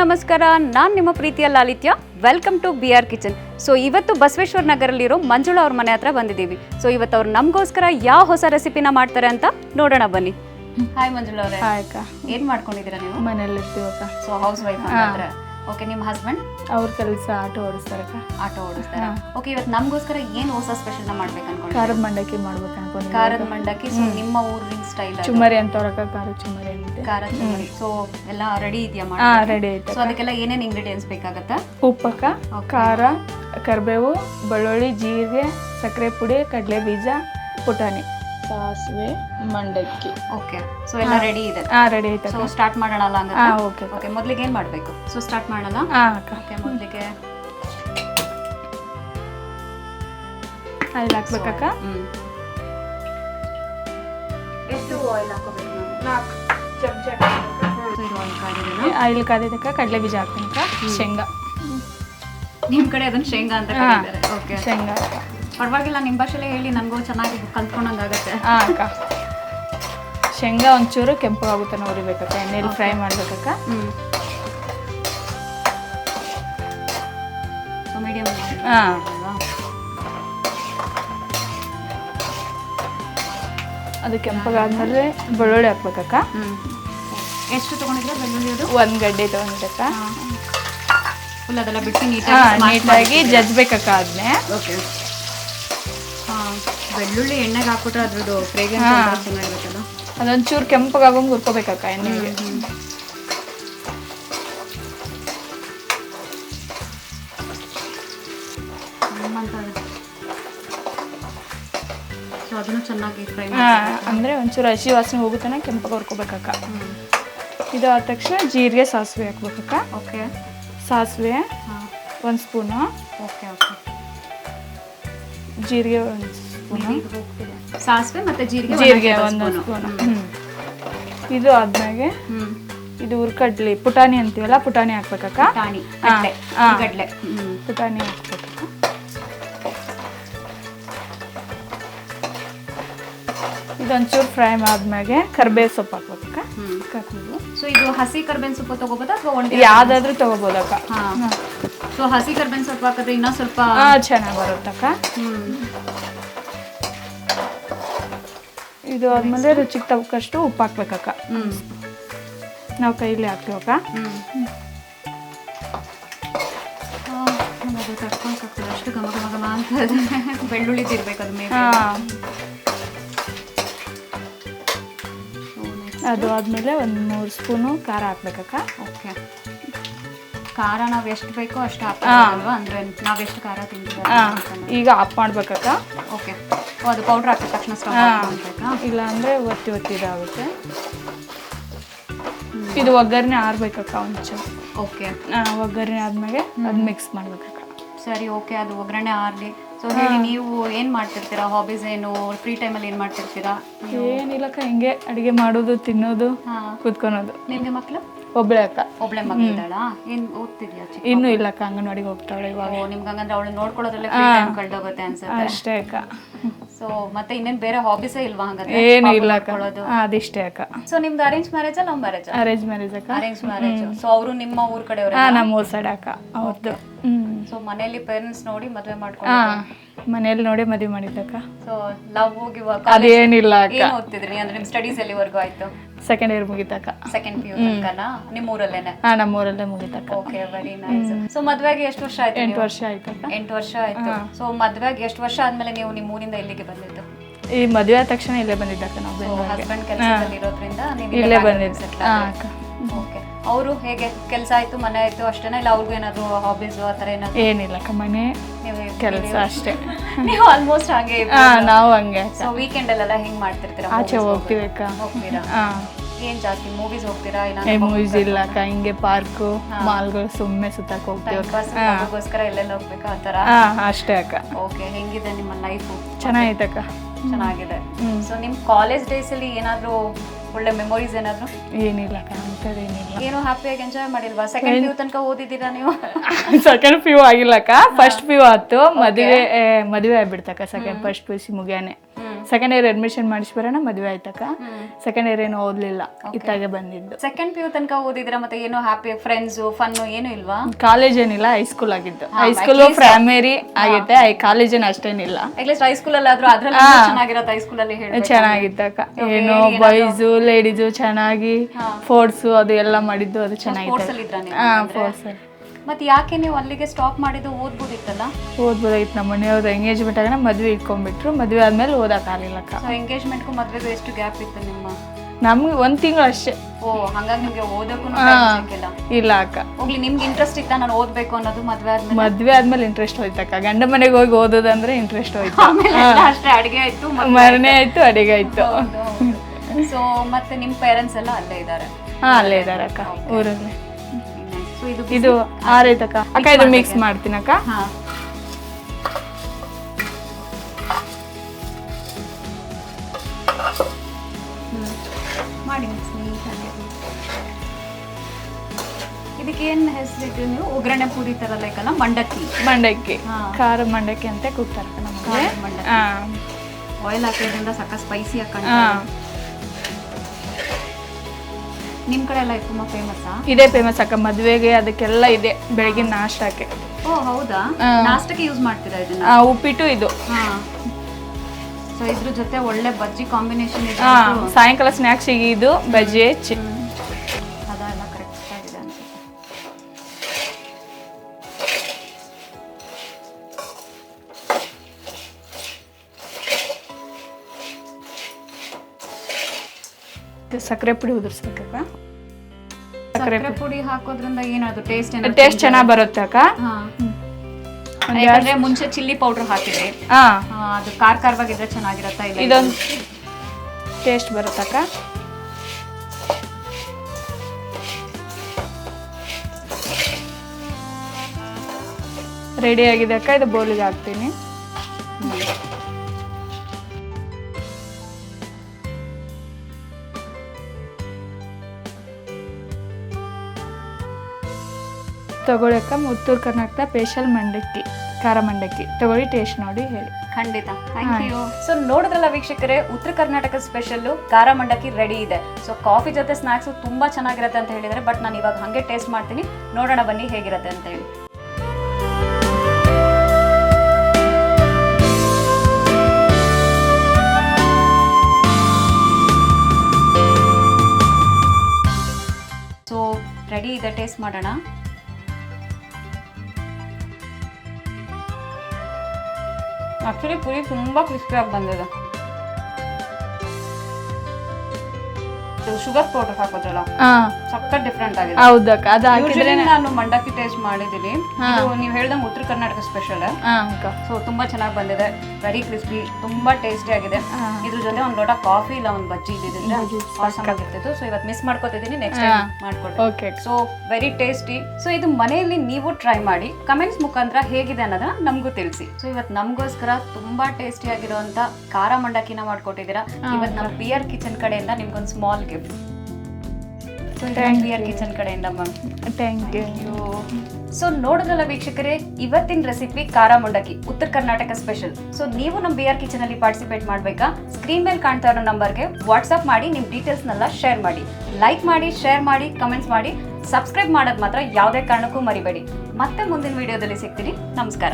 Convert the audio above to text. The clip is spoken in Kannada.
ನಮಸ್ಕಾರ. ನಾನು ನಿಮ್ಮ ಪ್ರೀತಿಯ Lalitya. Welcome to B R kitchen so ಇವತ್ತು ಬಸವೇಶ್ವರ ನಗರಲ್ಲಿರೋ ಮಂಜುಳಾ ಅವ್ರ ಮನೆ ಹತ್ರ ಬಂದಿದ್ದೀವಿ. ಸೊ ಇವತ್ತು ಅವ್ರು ನಮಗೋಸ್ಕರ ಯಾವ ಹೊಸ ರೆಸಿಪಿನ ಮಾಡ್ತಾರೆ ಅಂತ ನೋಡೋಣ ಬನ್ನಿ. ಹಾಯ್ ಮಂಜುಳಾ ಅವರೇ. ಹಾಯ್ ಅಕ್ಕ. ಏನ್ ಮಾಡ್ಕೊಂಡಿದ್ದೀರಾ ನೀವು? ಮನೇಲಿ ಇರ್ತೀವಕ್ಕ. ಸೊ ಹೌಸ್ ವೈಫ್ ಓಕೆ ನಿಮ್ಮ ಹಸ್ಬೆಂಡ್ ಅವ್ರ ಕೆಲಸ ಆಟೋ ಓಡಿಸ್ತಾರಕ್ಕ ಆಟೋ ಓಡಿಸ್ತಾರೆ? ಓಕೆ ಇವತ್ತು ನಮಗೋಸ್ಕರ ಏನು ಹೊಸ ಸ್ಪೆಷಲ್ ಮಾಡ್ಬೇಕು ಅನ್ಕೊಂಡು ಖಾರದ ಮಂಡಕ್ಕಿ ಮಾಡ್ಬೇಕು ಅನ್ಕೊಂಡು ಖಾರದ ಮಂಡಕ್ಕಿ ಸೊ ನಿಮ್ಮ ಊರಿನ ಸ್ಟೈಲ್ ಚುಮರಿ ಅಂತವ್ರಕ್ಕ ಖಾರ ಚುಮರಿ ಅಂತ. ಖಾರದ ಚುಮರಿ. ಸೊ ಎಲ್ಲ ರೆಡಿ ಇದೆಯಾ ಮಾಡಿ ಹಾಂ ರೆಡಿ ಐತೆ ಸೊ ಅದಕ್ಕೆಲ್ಲ ಏನೇನು ಇಂಗ್ರೀಡಿಯೆಂಟ್ಸ್ ಬೇಕಾಗತ್ತಾ? ಉಪ್ಪಕ್ಕ ಖಾರ ಕರಿಬೇವು ಬೆಳ್ಳುಳ್ಳಿ ಜೀರಿಗೆ ಸಕ್ಕರೆ ಪುಡಿ ಕಡಲೆ ಬೀಜ ಪುಟಾಣಿ. ಸಾಸಿವೆ ಮಂಡಕ್ಕಿ. ಓಕೆ ಸೊ ಎಲ್ಲ ರೆಡಿ ಇದೆ. ಹಾ ರೆಡಿ ಐತೆ ಸೊ ಸ್ಟಾರ್ಟ್ ಮಾಡೋಣ ಅಲ್ಲ ಹಾ ಓಕೆ ಓಕೆ ಮೊದಲಿಗೆ ಏನು ಮಾಡಬೇಕು? ಸೊ ಸ್ಟಾರ್ಟ್ ಮಾಡೋಣ ಹಾ ಅಕ್ಕ. ಓಕೆ ಮೊದಲಿಗೆ ಅಲ್ಲಿ ಹಾಕ್ಬೇಕಕ್ಕ? ಹ್ಮ್. ಎಷ್ಟು ಆಯಿಲ್ ಹಾಕೋಬೇಕು ಸೊ ಇದು ಆಯಿಲ್ ಕಾದಿದೆನಾ? ಆಯಿಲ್ ಕಾದಿದ್ದಕ್ಕ ಕಡಲೆ ಬೀಜ ಹಾಕ್ತೀನಕ್ಕ ಶೇಂಗಾ. ನಿಮ್ಮ ಕಡೆ ಅದನ್ನ ಶೇಂಗಾ ಅಂತ ಹಾ. ಕರೀತಾರೆ ಓಕೆ ಶೇಂಗಾ. ಪರವಾಗಿಲ್ಲ ನಿಮ್ಮ ಭಾಷೆಲ್ಲೇ ಹೇಳಿ ನನಗೂ ಚೆನ್ನಾಗಿ ಕಲ್ತ್ಕೊಂಡಂಗಾಗತ್ತೆ. ಹಾಂ ಅಕ್ಕ. ಶೇಂಗಾ ಒಂಚೂರು ಕೆಂಪಗಾಗುತ್ತೆ ನೋಡಿಬೇಕಕ್ಕ ಎಣ್ಣೆಲಿ ಫ್ರೈ ಮಾಡ್ಬೇಕಕ್ಕ? ಹ್ಮ್. ಮಾಡಬೇಕಕ್ಕ ಮೀಡಿಯಂ ಹಾ ಅದು ಕೆಂಪಗಾದ್ಮೇಲೆ ಬೆಳ್ಳುಳ್ಳಿ ಹಾಕ್ಬೇಕಕ್ಕ? ಹ್ಮ್. ಎಷ್ಟು ತಗೊಂಡಿದ್ರೆ ಬೆಳ್ಳುಳ್ಳಿ ಅದು? ಒಂದ್ ಗಡ್ಡೆ ತಗೊಂಡಿದ್ದಕ್ಕ? ಫುಲ್ ಅದೆಲ್ಲ ಬಿಟ್ಟು ನೀಟಾಗಿ ನೀಟಾಗಿ ಜಜ್ಬೇಕಕ್ಕ ಅದನ್ನೇ ಓಕೆ. ಬೆಳ್ಳುಳ್ಳಿ ಎಣ್ಣೆಗೆ ಹಾಕ್ಬಿಟ್ರೆ ಅದ್ರದ್ದು ಫ್ರೇಗ್ರೆನ್ಸ್ ಹಾ. ಚೆನ್ನಾಗಿರುತ್ತಲ್ಲ? ಅದೊಂಚೂರು ಕೆಂಪಗಾಗಂಗೆ ಹುರ್ಕೋಬೇಕಕ್ಕ ಎಣ್ಣೆಗೆ. ಸೊ ಅದನ್ನು ಚೆನ್ನಾಗಿ ಫ್ರೈ ಹಾ ಅಂದ್ರೆ ಒಂಚೂರು ಹಸಿ ವಾಸನೆ ಹೋಗುತ್ತಾನ ಕೆಂಪಗೆ ಹುರ್ಕೋಬೇಕಕ್ಕ ಇದು ಆದ ತಕ್ಷಣ ಜೀರಿಗೆ ಸಾಸಿವೆ ಹಾಕ್ಬೇಕಕ್ಕ ಓಕೆ ಸಾಸಿವೆ ಹಾಂ. ಒಂದು ಸ್ಪೂನು. ಜೀರಿಗೆ ಒಂದು ಸ್ಪೂನು. ಸಾಸಿವೆ ಮತ್ತೆ ಜೀರಿಗೆ ಜೀರಿಗೆ ಒಂದು ಸ್ಪೂನು. ಇದು ಆದ್ಮೇಲೆ ಇದು ಹುರ್ಕಡ್ಲಿ ಪುಟಾಣಿ ಅಂತೀವಲ್ಲ ಪುಟಾಣಿ ಹಾಕ್ಬೇಕಕ್ಕ? ಗಡ್ಲೆ ಪುಟಾಣಿ ಹಾಕ್ಬೇಕು ಇದೊಂಚೂರು ಫ್ರೈ ಆದ್ಮೇಲೆ ಕರ್ಬೇವು ಸೊಪ್ಪು ಹಾಕ್ಬೇಕಕ್ಕ. ಕರ್ಬೇವು. ಸೊ ಇದು ಹಸಿ ಕರ್ಬೇವಿನ ಸೊಪ್ಪು ತಗೋಬೋದಾ ಅಥವಾ ಯಾವ್ದಾದ್ರೂ ತಗೋಬೋದಕ್ಕ. ಹಾಂ. ಸೊ ಹಸಿ ಕರ್ಬೇವಿನ ಸೊಪ್ಪು ಹಾಕಿದ್ರೆ ಇನ್ನೂ ಸ್ವಲ್ಪ ಚೆನ್ನಾಗಿ ಬರುತ್ತಕ್ಕ ಇದು ಆದ್ಮೇಲೆ ರುಚಿಗೆ ತಕ್ಕಷ್ಟು ಉಪ್ಪು ಹಾಕ್ಬೇಕಕ್ಕ ನಾವು ಕೈಲಿ ಹಾಕ್ತೀವಕ್ಕ ಅಷ್ಟು ಘಮ ಘಮ ಘಮ ಅಂತ ಬೆಳ್ಳುಳ್ಳಿ ತಿರ್ಬೇಕು ಅದು ಮೇಲೆ. ಅದು ಆದ್ಮೇಲೆ ಒಂದು ಮೂರು ಸ್ಪೂನು ಖಾರ ಹಾಕ್ಬೇಕಕ್ಕ ಓಕೆ ಖಾರ ನಾವು ಎಷ್ಟು ಬೇಕೋ ಅಷ್ಟು ಹಾಕ್ಬೇಕಲ್ವಾ ಅಂದರೆ ನಾವು ಎಷ್ಟು ಖಾರ ತಿಂತೀವಿ ಈಗ ಆಫ್ ಮಾಡ್ಬೇಕಕ್ಕ ಓಕೆ ಅದು ಪೌಡ್ರ್ ಹಾಕಿದ ತಕ್ಷಣ ಸ್ಟವ್ ಇಲ್ಲ ಅಂದ್ರೆ ಒತ್ತಿ ಒತ್ತಿ ಇದಾಗುತ್ತೆ. ಇದು ಒಗ್ಗರಣೆ ಆರ್ಬೇಕಕ್ಕ ಒಂಚೂರು. ಓಕೆ ಒಗ್ಗರಣೆ ಆದ್ಮೇಲೆ ಅದು ಮಿಕ್ಸ್ ಮಾಡ್ಬೇಕಕ್ಕ. ಸರಿ ಓಕೆ ಅದು ಒಗ್ಗರಣೆ ಆರಲಿ. ಸೊ ಹೇಳಿ ನೀವು ಏನು ಮಾಡ್ತಿರ್ತೀರಾ? ಹಾಬೀಸ್ ಏನು? ಫ್ರೀ ಟೈಮಲ್ಲಿ ಏನು ಮಾಡ್ತಿರ್ತೀರಾ? ಏನಿಲ್ಲಕ್ಕ ಹಿಂಗೆ ಅಡಿಗೆ ಮಾಡೋದು ತಿನ್ನೋದು ಕೂತ್ಕೊಳೋದು. ನಿಮಗೆ ಮಕ್ಕಳು ಒಬ್ಳೆ ಅಕ್ಕ. ಒಬ್ಳೆ ಮಗಳಿದ್ದಾಳಾ ಏನು ಓದ್ತಿದ್ಯಾ ಚಿಕ್ಕ ಇನ್ನೂ ಇಲ್ಲಕ್ಕ ಅಂಗನವಾಡಿಗೆ ಹೋಗ್ತಾಳೆ ಇವಾಗ. ಓ ನಿಮ್ಗೆ ಹಂಗಂದ್ರೆ ಅವಳು ನೋಡ್ಕೊಳ್ಳೋದ್ರಲ್ಲೇ ಫ್ರೀ ಟೈಮ್ ಕಳ್ದೋಗುತ್ತೆ ಅನ್ಸುತ್ತೆ? ಅಷ್ಟೇ ಅಕ್ಕ. ಸೊ ಮತ್ತೆ ಇನ್ನೇನ್ ಬೇರೆ ಹಾಬೀಸೇ ಇಲ್ವಾ ಹಂಗಂದ್ರೆ? ಏನು ಇಲ್ಲ ಅಕ್ಕ. ಹಾ, ಅದಿಷ್ಟೇ ಅಕ್ಕ. ಸೊ ನಿಮ್ದು arrange marriage love marriage arrange marriage ಅಕ್ಕ. ಅರೇಂಜ್ ಮ್ಯಾರೇಜ್ ಸೊ ಅವರು ನಿಮ್ಮ ಊರ್ ಕಡೆಯವ್ರೆ? ಹಾ ನಮ್ಮ ಊರ್ ಸೈಡ್ ಅಕ್ಕ ಅವ್ರದ್ದು ಹ್ಮ್. ಸೊ ಮನೆಯಲ್ಲಿ ಪೇರೆಂಟ್ಸ್ ನೋಡಿ ಮದ್ವೆ ಹಾ ಮಾಡ್ಕೊಂಡು ಮನೇಲಿ ನೋಡಿ ಮದುವೆ ಮಾಡಿದ್ದಕ್ಕ ಸೊ ಲವ್ ಹೋಗಿ ಅದೇನಿಲ್ಲ ಅಕ್ಕ. ಏನ್ ಓದ್ತಿದ್ರಿ? ಅಂದ್ರೆ ನಿಮ್ ಸ್ಟಡೀಸ್ ಎಲ್ಲಿವರೆಗೂ ಆಯ್ತು? ಸೆಕೆಂಡ್ ಇಯರ್ ಮುಗಿತಕ್ಕ ಸೆಕೆಂಡ್ ಪಿ ಯು ತನಕನಾ? ನಿಮ್ಮ ಊರಲ್ಲೇನೆ ಹಾ ನಮ್ಮ ಊರಲ್ಲೇ ಮುಗಿತಕ್ಕ ಓಕೆ ವೆರಿ ನೈಸ್ ಸೊ ಮದ್ವೆಗೆ ಎಷ್ಟು ವರ್ಷ ಆಯ್ತು ಎಂಟು ವರ್ಷ ಆಯ್ತಕ್ಕ ಎಂಟು ವರ್ಷ ಆಯ್ತು. ಸೊ ಮದ್ವೆಗೆ ಎಷ್ಟು ವರ್ಷ ಆದ್ಮೇಲೆ ನೀವು ನಿಮ್ಮ ಊರಿಂದ ಇಲ್ಲಿಗೆ ಬಂದಿದ್ದು? ಈ ಮದುವೆ ಆದ ತಕ್ಷಣ ಇಲ್ಲೇ ಬಂದಿದ್ದಕ್ಕ ನಾವು ಹಸ್ಬೆಂಡ್ ಕೆಲಸದಲ್ಲಿ ಇರೋದ್ರಿಂದ ನೀವು ಇಲ್ಲೇ ಬಂದಿದ್ದು. ಓಕೆ ಅವರು ಹೇಗೆ ಕೆಲಸ ಆಯ್ತು ಮನೆ ಆಯ್ತು ಅಷ್ಟೇನಾ ಇಲ್ಲ ಅವ್ರಿಗೂ ಏನಾದ್ರು ಹಾಬೀಸ್ ಆ ಥರ ಏನಾದ್ರು? ಏನಿಲ್ಲ ಮನೆ ಕೆಲಸ ಅಷ್ಟೇ. ನೀವು ಆಲ್ಮೋಸ್ಟ್ ಹಾಗೆ ಹಾ ನಾವು ಹಂಗೆ ಸೊ ವೀಕೆಂಡ್ ಅಲ್ಲೆಲ್ಲ ಹೆಂಗ್ ಮಾಡ್ತಿರ್ತೀರಾ ಆಚೆ ಹೋಗ್ತೀವಿ ಅಕ್ಕ. ಹೋಗ್ತೀರಾ? ಏನ್ ಜಾಸ್ತಿ ಮೂವೀಸ್ ಹೋಗ್ತೀರಾ? ಏ ಮೂವೀಸ್ ಇಲ್ಲ ಅಕ್ಕ. ಹಿಂಗೆ ಪಾರ್ಕು ಮಾಲ್ಗಳು ಸುಮ್ಮನೆ ಸುತ್ತಕ್ಕೆ ಹೋಗ್ತೀವಿ ಅದಕ್ಕೋಸ್ಕರ ಎಲ್ಲೆಲ್ಲ ಹೋಗ್ಬೇಕಾ ಆ ಥರ? ಹಾ ಅಷ್ಟೇ ಅಕ್ಕ. ಓಕೆ ಹೆಂಗಿದೆ ನಿಮ್ಮ ಲೈಫು ಚೆನ್ನಾಗೈತಕ್ಕ ಚೆನ್ನಾಗಿದೆ. ಹ್ಮ್. ಸೊ ನಿಮ್ ಕಾಲೇಜ್ ಡೇಸಲ್ಲಿ ಏನಾದ್ರು ಒಳ್ಳೆ ಮೆಮೊರೀಸ್ ಏನಾದ್ರು? ಏನಿಲ್ಲ ಏನಿಲ್ಲ. ಏನು ಹ್ಯಾಪಿಯಾಗಿ ಎಂಜಾಯ್ ಮಾಡಿಲ್ವಾ? ಸೆಕೆಂಡ್ ಪಿ ಯು ತನಕ ಓದಿದ್ದೀರಾ ನೀವು? ಸೆಕೆಂಡ್ ಪಿ ಯು ಆಗಿಲ್ಲಕ್ಕ ಫಸ್ಟ್ ಪಿ ಯು ಆಯ್ತು. ಮದುವೆ ಮದುವೆ ಆಗ್ಬಿಡ್ತಕ್ಕ second first P U C ಮುಗಿಯಾನೆ. Second year admission ಮಾಡಿಸಿ ಬರೋಣ ಮದುವೆ ಆಯ್ತಕ್ಕ ಸೆಕೆಂಡ್ ಇಯರ್ ಏನು ಓದಲಿಲ್ಲ. ಇತ್ತಾಗೆ ಬಂದಿದ್ದು. ಸೆಕೆಂಡ್ ಪಿ ಯು ತನಕ ಓದಿದ್ರ ಮತ್ತೆ ಏನು ಹ್ಯಾಪಿ ಫ್ರೆಂಡ್ಸ್ ಫನ್ ಏನು ಇಲ್ವಾ? ಕಾಲೇಜ್ ಏನಿಲ್ಲ ಹೈಸ್ಕೂಲ್ ಆಗಿದ್ದು. ಹೈಸ್ಕೂಲ್ ಪ್ರೈಮರಿ ಆಗೈತೆ ಕಾಲೇಜ್ ಏನು ಅಷ್ಟೇನಿಲ್ಲ ಅಟ್ಲೀಸ್ಟ್ ಹೈಸ್ಕೂಲ್ ಅಲ್ಲಿ ಆದ್ರೂ ಅದ್ರಲ್ಲಿ ಚೆನ್ನಾಗಿರತ್ತೆ ಹೈಸ್ಕೂಲ್ ಅಲ್ಲಿ ಹೇಳಿ ಚೆನ್ನಾಗಿತ್ತಕ್ಕ ಏನು ಬಾಯ್ಸು ಲೇಡೀಸ್ ಚೆನ್ನಾಗಿ ಫೋರ್ಟ್ಸು ಅದು ಎಲ್ಲ ಮಾಡಿದ್ದು ಅದು ಚೆನ್ನಾಗಿತ್ತು. ಫೋರ್ಸ್ ಅಲ್ಲಿ. ಮತ್ತೆ ಯಾಕೆ ನೀವು ಅಲ್ಲಿಗೆ ಸ್ಟಾಪ್ ಮಾಡಿದ್ದು ಓದ್ಬೋದಿತ್ತಲ್ಲ? ಓದ್ಬೋದಾಗಿತ್ತು ನಮ್ಮ ಮನೆಯವ್ರದ್ದು ಎಂಗೇಜ್ಮೆಂಟ್ ಆಗ ಮದುವೆ ಇಟ್ಕೊಂಡ್ಬಿಟ್ರು. ಮದುವೆ ಆದ್ಮೇಲೆ ಓದಕ್ಕೆ ಸೊ ಎಂಗೇಜ್ಮೆಂಟ್ಗೂ ಮದ್ವೆಗೂ ಎಷ್ಟು ಗ್ಯಾಪ್ ಇತ್ತು ನಿಮ್ಮ? ನಮ್ಗೆ ಒಂದು ತಿಂಗಳು ಅಷ್ಟೇ. ಓ ಹಂಗಾಗಿ ನಿಮಗೆ ಓದಕ್ಕೂ ಸಿಕ್ಕಿಲ್ಲ ಇಲ್ಲ ಅಕ್ಕ. ಹೋಗ್ಲಿ ನಿಮ್ಗೆ ಇಂಟ್ರೆಸ್ಟ್ ಇತ್ತ ನಾನು ಓದ್ಬೇಕು ಅನ್ನೋದು ಮದ್ವೆ ಆದ್ಮೇಲೆ? ಮದ್ವೆ ಆದ್ಮೇಲೆ ಇಂಟ್ರೆಸ್ಟ್ ಹೋಯ್ತಕ್ಕ ಗಂಡ ಮನೆಗೆ ಹೋಗಿ ಓದೋದಂದ್ರೆ ಇಂಟ್ರೆಸ್ಟ್ ಹೋಯ್ತು. ಆಮೇಲೆ ಎಲ್ಲ ಅಷ್ಟೇ ಅಡಿಗೆ ಆಯ್ತು ಮರನೇ ಆಯ್ತು ಅಡಿಗೆ ಆಯ್ತು. ಸೊ ಮತ್ತೆ ನಿಮ್ ಪೇರೆಂಟ್ಸ್ ಎಲ್ಲ ಅಲ್ಲೇ ಇದ್ದಾರೆ? ಹಾ ಅಲ್ಲೇ ಇದ್ದಾರೆ ಅಕ್ಕ ಊರಲ್ಲಿ. ಇದು ಆರೈತಕ್ಕ ಅಕ್ಕ ಇದು ಮಿಕ್ಸ್ ಮಾಡ್ತೀನಕ್ಕ ಹಾ. ಮಾಡಿ ನೀಟಾಗಿ. ಇದಕ್ಕೆ ಏನ್ ಹೆಸರಿಟ್ಟು ನೀವು? ಒಗ್ಗರಣೆ ಪೂರಿ ತರ ಲೈಕ್ ಅಲ್ಲ ಮಂಡಕ್ಕಿ. ಮಂಡಕ್ಕಿ. ಖಾರ ಮಂಡಕ್ಕಿ ಅಂತ ಕೂಗ್ತಾರಕ್ಕ ನಮಗೆ. ಮಂಡಕ್ಕಿ. ಆಯಿಲ್ ಹಾಕೋದ್ರಿಂದ ಸಕ್ಕ ಸ್ಪೈಸಿ ಹಾಕೊಂಡು ಹಾ ನಿಮ್ ಕಡೆ ಎಲ್ಲ ಇದು ತುಂಬಾ ಫೇಮಸ್ ಇದೇ ಫೇಮಸ್ ಅಕ್ಕ ಮದುವೆಗೆ ಅದಕ್ಕೆಲ್ಲ ಇದೆ ಬೆಳಗಿನ ನಾಷ್ಟಕ್ಕೆ. ಓ ಹೌದಾ? ಹಾ. ನಾಷ್ಟಕ್ಕೆ ಯೂಸ್ ಮಾಡ್ತೀರಾ ಇದನ್ನ? ಆ, ಉಪ್ಪಿಟ್ಟು ಇದು. ಹಾ. ಸೊ ಇದ್ರ ಜೊತೆ ಒಳ್ಳೆ ಬಜ್ಜಿ ಕಾಂಬಿನೇಷನ್ ಇದೆ ಹಾ ಸಾಯಂಕಾಲ ಸ್ನ್ಯಾಕ್ಸಿಗೆ ಇದು ಬಜ್ಜಿ ಚಿ ಕರೆಕ್ಟ್ ಆಗಿದೆ ಅನ್ಸುತ್ತೆ. ಇದು ಸಕ್ಕರೆ ಪುಡಿ ಉದುರ್ಸ್ಬೇಕಕ್ಕ? ಸಕ್ಕರೆ ಪುಡಿ ಹಾಕೋದ್ರಿಂದ ಏನದು ಟೇಸ್ಟ್ ಟೇಸ್ಟ್ ಚೆನ್ನಾಗಿ ಬರುತ್ತೆ ಅಕ್ಕ? ಯಾಕಂದ್ರೆ ಮುಂಚೆ ಚಿಲ್ಲಿ ಪೌಡರ್ ಹಾಕಿದ್ರೆ ಹಾ. ಅದು ಖಾರ ಖಾರವಾಗಿದ್ರೆ ಚೆನ್ನಾಗಿರತ್ತಾ ಇಲ್ಲ ಇದೊಂದು ಟೇಸ್ಟ್ ಬರುತ್ತಕ್ಕ ರೆಡಿ ಆಗಿದೆ ಅಕ್ಕ? ಇದು ಬೋಲಿಗೆ ಹಾಕ್ತೀನಿ. ತಗೊಳ್ಳಿ ಅಕ್ಕ ಉತ್ತರ ಕರ್ನಾಟಕ ಸ್ಪೆಷಲ್ ಮಂಡಕ್ಕಿ ಖಾರ ಮಂಡಕ್ಕಿ. ತಗೊಳ್ಳಿ ಟೇಸ್ಟ್ ನೋಡಿ ಹೇಳಿ. ಖಂಡಿತ. ಥ್ಯಾಂಕ್ ಯು ಸೊ ನೋಡಿದ್ರಲ್ಲ ವೀಕ್ಷಕರೇ ಉತ್ತರ ಕರ್ನಾಟಕ ಸ್ಪೆಷಲ್ ಖಾರ ಮಂಡಕ್ಕಿ ರೆಡಿ ಇದೆ. ಸೊ ಕಾಫಿ ಜೊತೆ ಸ್ನಾಕ್ಸ್ ತುಂಬಾ ಚೆನ್ನಾಗಿರುತ್ತೆ ಅಂತ ಹೇಳಿದ್ರೆ ಬಟ್ ನಾನು ಇವಾಗ ಹಂಗೆ ಟೇಸ್ಟ್ ಮಾಡ್ತೀನಿ. ನೋಡೋಣ ಬನ್ನಿ ಹೇಗಿರುತ್ತೆ ಅಂತ ಹೇಳಿ. ಸೊ ರೆಡಿ ಇದೆ ಟೇಸ್ಟ್ ಮಾಡೋಣ. ಆಕ್ಚುಲಿ ಪುರಿ ತುಂಬಾ ಕ್ರಿಸ್ಪಿಯಾಗಿ ಬಂದಿದೆ. ಶುಗರ್ ಪೌಡರ್ ಹಾಕೋದ್ರಲ್ಲ? ಹಾ. ಸಕ್ಕತ್ ಡಿಫ್ರೆಂಟ್ ಆಗಿದೆ ಹೌದಕ್ಕ ಅದು ಹಾಕಿದ್ರೆ ನಾನು ಮಂಡಕ್ಕಿ ಟೇಸ್ಟ್ ಮಾಡಿದ್ದೀನಿ. ಇದು ನೀವು ಹೇಳ್ದಂಗೆ ಉತ್ತರ ಕರ್ನಾಟಕ ಸ್ಪೆಷಲ್ ಸೊ ತುಂಬಾ ಚೆನ್ನಾಗಿ ಬಂದಿದೆ. ವೆರಿ ಕ್ರಿಸ್ಪಿ ತುಂಬಾ ಟೇಸ್ಟಿ ಆಗಿದೆ. ಇದ್ರ ಜೊತೆ ಒಂದು ಲೋಟ ಕಾಫಿ ಇಲ್ಲ ಒಂದು ಬಜ್ಜಿ ಇದ್ದಿದ್ರೆ ಆಸಮ್ ಆಗಿರ್ತಿತ್ತು. ಸೊ ಇವತ್ತು ಮಿಸ್ ಮಾಡ್ಕೊತಿದ್ದೀನಿ. ನೆಕ್ಸ್ಟ್ ಟೈಮ್ ಮಾಡ್ಕೊಡ್ತೀನಿ. ಸೊ ವೆರಿ ಟೇಸ್ಟಿ ಸೊ ಇದು ಮನೆಯಲ್ಲಿ ನೀವು ಟ್ರೈ ಮಾಡಿ ಕಮೆಂಟ್ಸ್ ಮುಖಾಂತರ ಹೇಗಿದೆ ಅನ್ನೋದನ್ನ ನಮಗೂ ತಿಳಿಸಿ. ಸೊ ಇವತ್ತು ನಮಗೋಸ್ಕರ ತುಂಬಾ ಟೇಸ್ಟಿ ಆಗಿರುವಂತ ಖಾರ ಮಂಡಕ್ಕಿನ ಮಾಡ್ಕೊಟ್ಟಿದ್ದೀರಾ. ಇವತ್ತು ನಮ್ಮ ಪಿಯರ್ ಕಿಚನ್ ಕಡೆಯಿಂದ ನಿಮ್ಗೊಂದು ಸ್ಮಾಲ್ ಗಿಫ್ಟ್ ಕಿಚನ್ ಕಡೆಯಿಂದ ಮ್ಯಾಮ್ ಥ್ಯಾಂಕ್ ಯು ಸೊ ನೋಡೋದಲ್ಲ ವೀಕ್ಷಕರೇ ಇವತ್ತಿನ ರೆಸಿಪಿ ಖಾರ ಮುಂಡಕ್ಕಿ ಉತ್ತರ ಕರ್ನಾಟಕ ಸ್ಪೆಷಲ್ ಸೊ ನೀವು ನಮ್ಮ ಬಿ ಆರ್ ಕಿಚನ್ ಅಲ್ಲಿ ಪಾರ್ಟಿಸಿಪೇಟ್ ಮಾಡಬೇಕಾ? ಸ್ಕ್ರೀನ್ ಮೇಲೆ ಕಾಣ್ತಾ ಇರೋ ನಂಬರ್ಗೆ ವಾಟ್ಸ್ಆಪ್ ಮಾಡಿ ನಿಮ್ಮ ಡೀಟೇಲ್ಸ್ನೆಲ್ಲ ಶೇರ್ ಮಾಡಿ. ಲೈಕ್ ಮಾಡಿ ಶೇರ್ ಮಾಡಿ ಕಮೆಂಟ್ಸ್ ಮಾಡಿ. ಸಬ್ಸ್ಕ್ರೈಬ್ ಮಾಡೋದು ಮಾತ್ರ ಯಾವುದೇ ಕಾರಣಕ್ಕೂ ಮರಿಬೇಡಿ. ಮತ್ತೆ ಮುಂದಿನ ವಿಡಿಯೋದಲ್ಲಿ ಸಿಗ್ತೀನಿ. ನಮಸ್ಕಾರ.